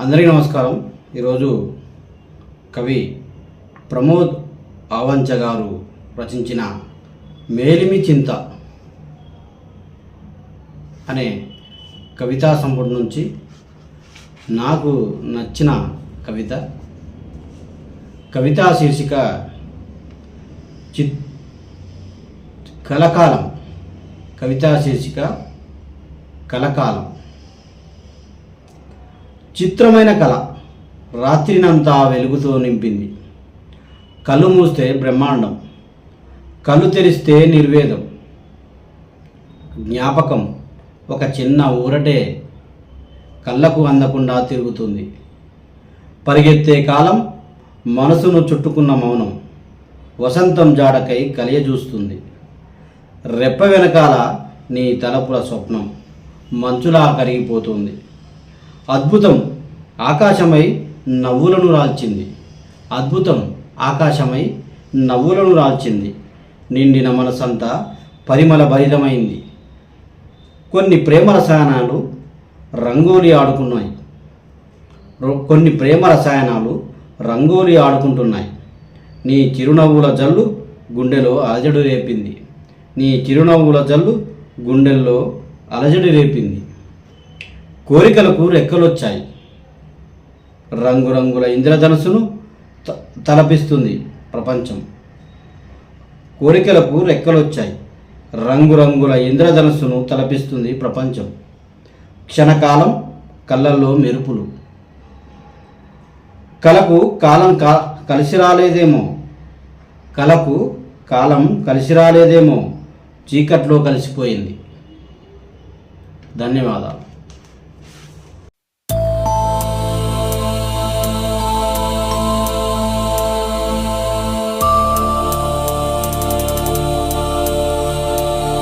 అందరికీ నమస్కారం. ఈరోజు కవి ప్రమోద్ ఆవంచ గారు రచించిన మేలిమి చింత అనే కవితా సంపుటి నుంచి నాకు నచ్చిన కవిత. కవితా శీర్షిక చిత్ కలకాలం. కవితా శీర్షిక కలకాలం. చిత్రమైన కళ రాత్రినంతా వెలుగుతో నింపింది. కళ్ళు మూస్తే బ్రహ్మాండం కళ్ళు తెరిస్తే నిర్వేదం. జ్ఞాపకం ఒక చిన్న ఊరటే కళ్ళకు అందకుండా తిరుగుతుంది. పరిగెత్తే కాలం మనసును చుట్టుకున్న మౌనం వసంతం జాడకై కలియజూస్తుంది. రెప్ప వెనకాల నీ తలపుల స్వప్నం మంచులా కరిగిపోతుంది. అద్భుతం ఆకాశమై నవ్వులను రాల్చింది. అద్భుతం ఆకాశమై నవ్వులను రాల్చింది. నిండిన మనసంతా పరిమళ భరితమైంది. కొన్ని ప్రేమ రసాయనాలు రంగోలి ఆడుకున్నాయి. కొన్ని ప్రేమ రసాయనాలు రంగోలి ఆడుకుంటున్నాయి. నీ చిరునవ్వుల జల్లు గుండెలో అలజడు రేపింది. నీ చిరునవ్వుల జల్లు గుండెల్లో అలజడి రేపింది. కోరికలకు రెక్కలొచ్చాయి. రంగురంగుల ఇంద్రధనుసును త- తలపిస్తుంది ప్రపంచం. కోరికలకు రెక్కలొచ్చాయి. రంగురంగుల ఇంద్రధనుస్సును తలపిస్తుంది ప్రపంచం. క్షణకాలం కళ్ళల్లో మెరుపులు. కలకు కాలం కా కలిసి రాలేదేమో. కలకు కాలం కలిసి రాలేదేమో. చీకట్లో కలిసిపోయింది. ధన్యవాదాలు.